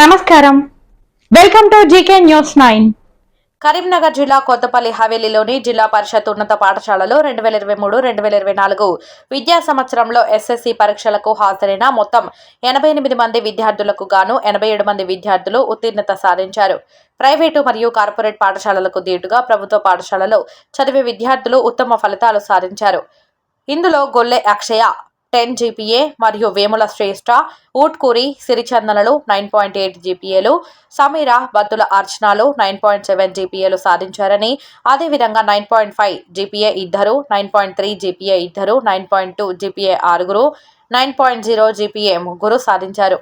నమస్కారం. Welcome to GK news nine. Karimnagar జిల్లా కొత్తపల్లి హవేలీలోని జిల్లా పరిషత్ ఉన్నత పాఠశాలలో రెండు వేల ఇరవై మూడు రెండు వేల ఇరవై నాలుగు విద్యా సంవత్సరంలో ఎస్ఎస్సి పరీక్షలకు హాజరైన మొత్తం ఎనభై ఎనిమిది మంది విద్యార్థులకు గాను ఎనభై ఏడు మంది విద్యార్థులు ఉత్తీర్ణత సాధించారు. ప్రైవేటు మరియు కార్పొరేట్ పాఠశాలలకు దీటుగా ప్రభుత్వ పాఠశాలలో చదివే విద్యార్థులు ఉత్తమ ఫలితాలు సాధించారు. ఇందులో గొల్లె అక్షయ టెన్ జీపీఏ మరియు వేముల శ్రేష్ఠ ఊట్కూరి సిరిచందనలు నైన్ పాయింట్ ఎయిట్ జీపీఏలు సమీర బత్తుల అర్చనాలు నైన్ పాయింట్ సెవెన్ జీపీఏలు సాధించారని అదేవిధంగా నైన్ పాయింట్ ఫైవ్ జీపీఏ ఇద్దరు నైన్ పాయింట్ త్రీ జీపీఏ ఇద్దరు నైన్ పాయింట్ టూ జీపీఏ ఆరుగురు నైన్ పాయింట్ జీరో జీపీఏ ముగ్గురు సాధించారు.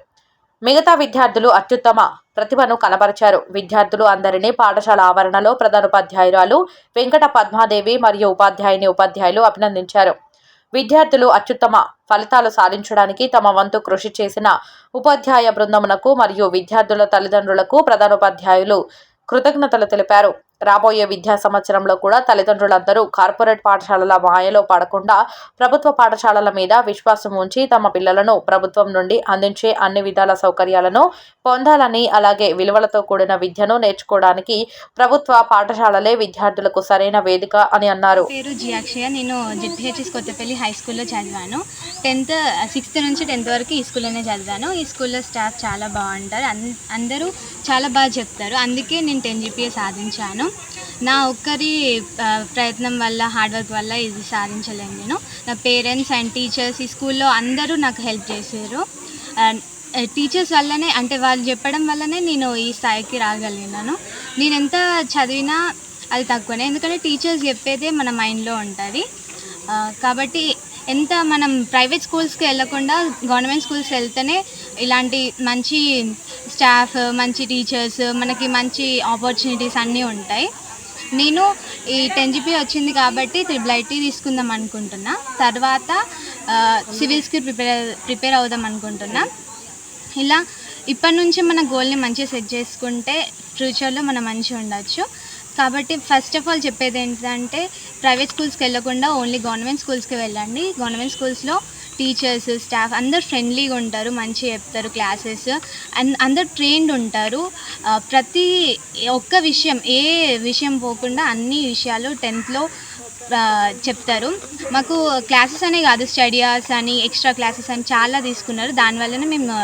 మిగతా విద్యార్థులు అత్యుత్తమ ప్రతిభను కనబరిచారు. విద్యార్థులు అందరినీ పాఠశాల ఆవరణలో ప్రధానోపాధ్యాయురాలు వెంకట పద్మాదేవి మరియు ఉపాధ్యాయుని ఉపాధ్యాయులు అభినందించారు. విద్యార్థులు అత్యుత్తమ ఫలితాలు సాధించడానికి తమ వంతు కృషి చేసిన ఉపాధ్యాయ బృందమునకు మరియు విద్యార్థుల తల్లిదండ్రులకు ప్రధానోపాధ్యాయులు కృతజ్ఞతలు తెలిపారు. రాబోయే విద్యా సంవత్సరంలో కూడా తల్లిదండ్రులందరూ కార్పొరేట్ పాఠశాలల మాయలో పడకుండా ప్రభుత్వ పాఠశాలల మీద విశ్వాసం ఉంచి తమ పిల్లలను ప్రభుత్వం నుండి అందించే అన్ని విధాల సౌకర్యాలను పొందాలని అలాగే విలువలతో కూడిన విద్యను నేర్చుకోవడానికి ప్రభుత్వ పాఠశాలలే విద్యార్థులకు సరైన వేదిక అని అన్నారు. పేరు జియాక్షయ. నేను జెడ్పిహెచ్ఎస్ కొత్తపల్లి హై స్కూల్లో చదివాను. టెన్త్ సిక్స్త్ నుంచి టెన్త్ వరకు ఈ స్కూల్లోనే చదివాను. ఈ స్కూల్లో స్టాఫ్ చాలా బాగుంటారు. అన్- అందరూ చాలా బాగా చెప్తారు. అందుకే నేను టెన్ జీపీఏ సాధించాను. నా ఒక్కరి ప్రయత్నం వల్ల హార్డ్ వర్క్ వల్ల ఇది సాధించలేను నేను. నా పేరెంట్స్ అండ్ టీచర్స్ ఈ స్కూల్లో అందరూ నాకు హెల్ప్ చేశారు. టీచర్స్ వల్లనే అంటే వాళ్ళు చెప్పడం వల్లనే నేను ఈ స్థాయికి రాగలిగినాను నేను ఎంత చదివినా అది తక్కువనే ఎందుకంటే టీచర్స్ చెప్పేదే మన మైండ్లో ఉంటుంది. కాబట్టి ఎంత మనం ప్రైవేట్ స్కూల్స్కి వెళ్ళకుండా గవర్నమెంట్ స్కూల్స్ వెళ్తేనే ఇలాంటి మంచి స్టాఫ్ మంచి టీచర్స్ మనకి మంచి ఆపర్చునిటీస్ అన్నీ ఉంటాయి. నేను ఈ టెన్ జీపీ వచ్చింది కాబట్టి త్రిబుల్ ఐటీ తీసుకుందాం అనుకుంటున్నా. తర్వాత సివిల్స్కి ప్రిపేర్ ప్రిపేర్ అవుదాం అనుకుంటున్నా. ఇలా ఇప్పటి నుంచి మన గోల్ని మంచిగా సెట్ చేసుకుంటే ఫ్యూచర్లో మనం మంచిగా ఉండొచ్చు. కాబట్టి ఫస్ట్ ఆఫ్ ఆల్ చెప్పేది ఏంటంటే ప్రైవేట్ స్కూల్స్కి వెళ్ళకుండా ఓన్లీ గవర్నమెంట్ స్కూల్స్కి వెళ్ళండి. గవర్నమెంట్ స్కూల్స్లో టీచర్స్ స్టాఫ్ అందరు ఫ్రెండ్లీగా ఉంటారు మంచిగా చెప్తారు క్లాసెస్ అండ్ అందరు ట్రైన్డ్ ఉంటారు. ప్రతి ఒక్క విషయం ఏ విషయం పోకుండా అన్ని విషయాలు టెన్త్లో చెప్తారు. మాకు క్లాసెస్ అనే కాదు స్టడీ అవర్స్ అని ఎక్స్ట్రా క్లాసెస్ అని చాలా తీసుకున్నారు. దానివల్లనే మేము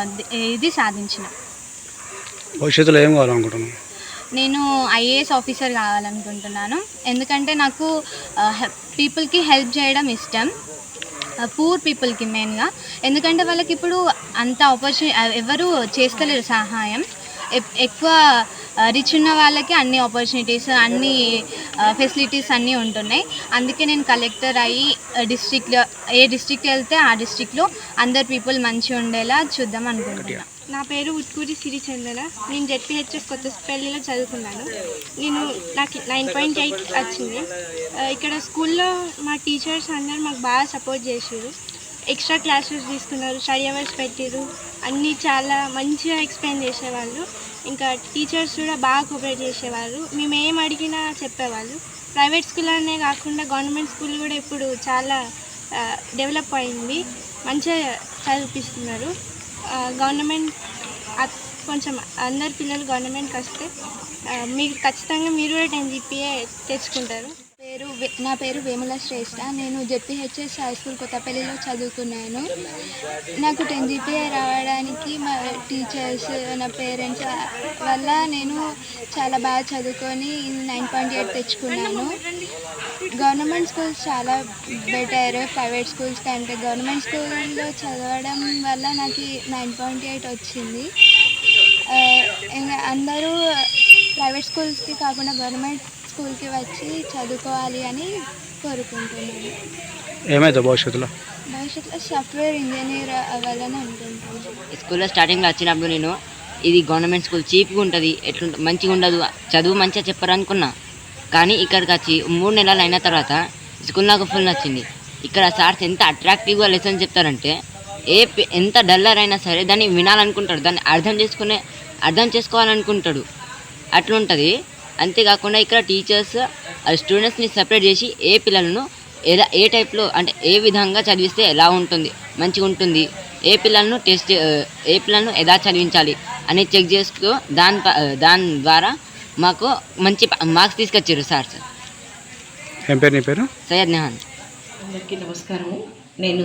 ఇది సాధించినాం. భవిష్యత్తులో ఏం కావాలనుకుంటున్నాను నేను ఐఏఎస్ ఆఫీసర్ కావాలనుకుంటున్నాను. ఎందుకంటే నాకు పీపుల్కి హెల్ప్ చేయడం ఇష్టం. పూర్ పీపుల్కి మెయిన్గా ఎందుకంటే వాళ్ళకి ఇప్పుడు అంత ఆపర్చునిటీ ఎవరు చేస్తలేరు సహాయం. ఎప్- ఎక్కువ రిచ్ ఉన్న వాళ్ళకి అన్ని ఆపర్చునిటీస్ అన్ని ఫెసిలిటీస్ అన్నీ ఉంటున్నాయి. అందుకే నేను కలెక్టర్ అయ్యి డిస్ట్రిక్ట్లో ఏ డిస్ట్రిక్ట్ వెళ్తే ఆ డిస్ట్రిక్ట్లో అందరు పీపుల్ మంచిగా ఉండేలా చూద్దాం అనుకుంటున్నాను నా పేరు ఉట్కూరి సిరిచందన. నేను జెడ్పిహెచ్ఎస్ కొత్తపల్లిలో చదువుకున్నాను. నేను నాకు నైన్ పాయింట్ ఎయిట్ వచ్చింది. ఇక్కడ స్కూల్లో మా టీచర్స్ అందరు మాకు బాగా సపోర్ట్ చేసారు ఎక్స్ట్రా క్లాసెస్ తీసుకున్నారు స్టడీ అవర్స్ పెట్టారు. అన్నీ చాలా మంచిగా ఎక్స్ప్లెయిన్ చేసేవాళ్ళు. ఇంకా టీచర్స్ కూడా బాగా కోఆపరేట్ చేసేవారు మేము ఏం అడిగినా చెప్పేవాళ్ళు. ప్రైవేట్ స్కూల్ అనే కాకుండా గవర్నమెంట్ స్కూల్ కూడా ఇప్పుడు చాలా డెవలప్ అయింది. మంచిగా చదివిపిస్తున్నారు. గవర్నమెంట్ కొంచెం అందరు పిల్లలు గవర్నమెంట్కి వస్తే మీకు ఖచ్చితంగా మీరు కూడా టెన్ జీపీఏ తెచ్చుకుంటారు. పేరు వే- నా పేరు వేముల శ్రేష్ఠ నేను జెడ్పిహెచ్ఎస్ హై స్కూల్ కొత్తపల్లిలో చదువుకున్నాను నాకు టెన్ జీపీఏ రావడానికి మా టీచర్స్ నా పేరెంట్స్ వల్ల నేను చాలా బాగా చదువుకొని నైన్ పాయింట్ ఎయిట్ తెచ్చుకున్నాను. గవర్నమెంట్ స్కూల్స్ చాలా బెటర్. ప్రైవేట్ స్కూల్స్ కంటే గవర్నమెంట్ స్కూల్లో చదవడం వల్ల నాకు నైన్ పాయింట్ ఎయిట్ వచ్చింది. అందరూ ప్రైవేట్ స్కూల్స్కి కాకుండా గవర్నమెంట్ స్కూల్కి వచ్చి చదువుకోవాలి అని కోరుకుంటున్నాను. ఏమైతే భవిష్యత్తులో? భవిష్యత్తులో సాఫ్ట్వేర్ ఇంజనీర్ అవ్వాలని అనుకుంటున్నాను. స్కూల్లో స్టార్టింగ్లో వచ్చినప్పుడు నేను ఇది గవర్నమెంట్ స్కూల్ చీప్గా ఉంటుంది ఎట్లుంట మంచిగా ఉండదు చదువు మంచిగా చెప్పరు అనుకున్నా. కానీ ఇక్కడికి వచ్చి మూడు నెలలు అయిన తర్వాత స్కూల్ నాకు ఫుల్ నచ్చింది. ఇక్కడ సార్స్ ఎంత అట్రాక్టివ్గా లెసన్ చెప్తారంటే ఏ ఎంత డల్లర్ అయినా సరే దాన్ని వినాలనుకుంటాడు దాన్ని అర్థం చేసుకునే అర్థం చేసుకోవాలనుకుంటాడు. అట్లుంటుంది. అంతేకాకుండా ఇక్కడ టీచర్స్ స్టూడెంట్స్ని సెపరేట్ చేసి ఏ పిల్లలను ఎలా ఏ టైప్లో అంటే ఏ విధంగా చదివిస్తే ఎలా ఉంటుంది మంచిగా ఉంటుంది ఏ పిల్లలను టెస్ట్ ఏ పిల్లలను ఎలా చదివించాలి అని చెక్ చేస్తూ దాని ప- దాని ద్వారా మాకు మంచి మార్క్స్ తీసుకొచ్చారు సార్. సార్ ఏం పేరు నీ పేరు? సయ్యద్ నెహాన్ అందరికీ నమస్కారము. నేను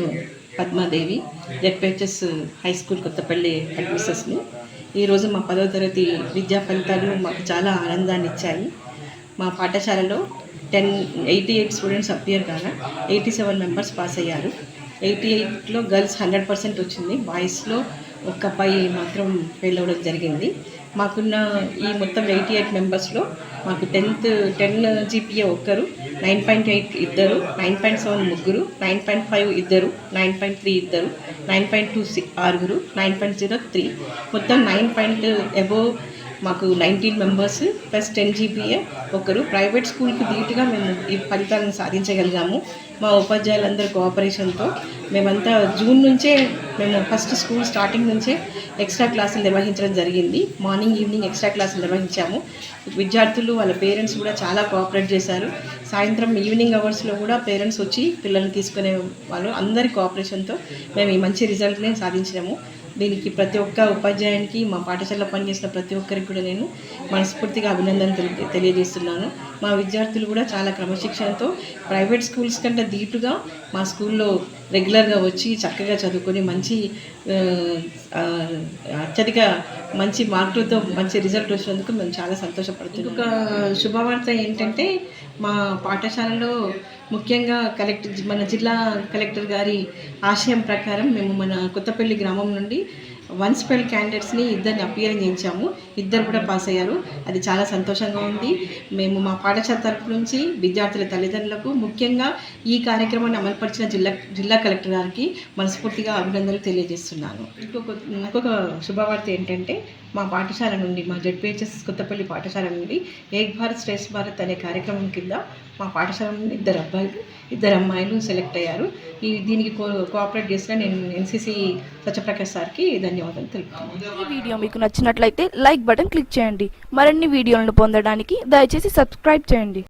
Padmadevi ZPHS high school Kothapalli అడ్మిసెస్ని ఈరోజు మా పదో తరగతి విద్యా ఫలితాలు మాకు చాలా ఆనందాన్ని ఇచ్చాయి. మా పాఠశాలలో ten eighty eight students appear కాగా ఎయిటీ సెవెన్ మెంబర్స్ పాస్ అయ్యారు. ఎయిటీ ఎయిట్లో గర్ల్స్ హండ్రెడ్ పర్సెంట్ వచ్చింది. బాయ్స్లో ఒక్క అబ్బాయి మాత్రం ఫెయిల్ అవ్వడం జరిగింది. మాకున్న ఈ మొత్తం ఎయిటీ ఎయిట్ మెంబర్స్లో మాకు టెన్త్ టెన్ జీపీఏ ఒక్కరు నైన్ పాయింట్ ఎయిట్ ఇద్దరు నైన్ పాయింట్ సెవెన్ ముగ్గురు నైన్ పాయింట్ ఫైవ్ ఇద్దరు నైన్ పాయింట్ త్రీ ఇద్దరు నైన్ పాయింట్ టూ సిక్స్ ఆరుగురు నైన్ పాయింట్ జీరో త్రీ మొత్తం నైన్ పాయింట్ అబోవ్ మాకు nineteen members plus ten GPA ఒకరు private స్కూల్కి ధీటుగా మేము ఈ ఫలితాలను సాధించగలిగాము. మా ఉపాధ్యాయులందరి కోఆపరేషన్తో మేమంతా జూన్ నుంచే మేము ఫస్ట్ స్కూల్ స్టార్టింగ్ నుంచే ఎక్స్ట్రా క్లాసులు నిర్వహించడం జరిగింది. మార్నింగ్ ఈవినింగ్ ఎక్స్ట్రా క్లాసులు నిర్వహించాము. విద్యార్థులు వాళ్ళ పేరెంట్స్ కూడా చాలా కోఆపరేట్ చేశారు. సాయంత్రం ఈవినింగ్ అవర్స్లో కూడా పేరెంట్స్ వచ్చి పిల్లల్ని తీసుకునే వాళ్ళు అందరి కోఆపరేషన్తో మేము ఈ మంచి రిజల్ట్ని సాధించినాము. దీనికి ప్రతి ఒక్క ఉపాధ్యాయునికి మా పాఠశాలలో పనిచేసిన ప్రతి ఒక్కరికి కూడా నేను మనస్ఫూర్తిగా అభినందన తెలి- తెలియజేస్తున్నాను. మా విద్యార్థులు కూడా చాలా క్రమశిక్షణతో ప్రైవేట్ స్కూల్స్ కంటే దీటుగా మా స్కూల్లో రెగ్యులర్గా వచ్చి చక్కగా చదువుకొని మంచి అత్యధిక మంచి మార్కులతో మంచి రిజల్ట్ వచ్చినందుకు మేము చాలా సంతోషపడుతున్నాం. ఒక శుభవార్త ఏంటంటే మా పాఠశాలలో ముఖ్యంగా కలెక్టర్ మన జిల్లా కలెక్టర్ గారి ఆశయం ప్రకారం మేము మన కొత్తపల్లి గ్రామం నుండి వన్ స్పెల్ క్యాండిడేట్స్ని ఇద్దరిని అపియర్ చేయించాము. ఇద్దరు కూడా పాస్ అయ్యారు. అది చాలా సంతోషంగా ఉంది. మేము మా పాఠశాల తరపు నుంచి విద్యార్థుల తల్లిదండ్రులకు ముఖ్యంగా ఈ కార్యక్రమాన్ని అమలుపరిచిన జిల్లా జిల్లా కలెక్టర్ గారికి మనస్ఫూర్తిగా అభినందనలు తెలియజేస్తున్నాను. ఇంకొక ఇంకొక శుభవార్త ఏంటంటే మా పాఠశాల నుండి మా జడ్పిహెచ్ఎస్ కొత్తపల్లి పాఠశాల నుండి ఏక్ భారత్ శ్రేష్ఠ భారత్ అనే కార్యక్రమం కింద మా పాఠశాల నుండి ఇద్దరు అబ్బాయిలు ఇద్దరు అమ్మాయిలు సెలెక్ట్ అయ్యారు. ఈ దీనికి కో కోఆపరేట్ చేసిన నేను ఎన్సీసీ సత్యప్రకాష్ సార్కి ధన్యవాదాలు తెలుపుతున్నాను. ఈ వీడియో మీకు నచ్చినట్లయితే లైక్ బటన్ క్లిక్ చేయండి. మరిన్ని వీడియోలను పొందడానికి దయచేసి సబ్స్క్రైబ్ చేయండి.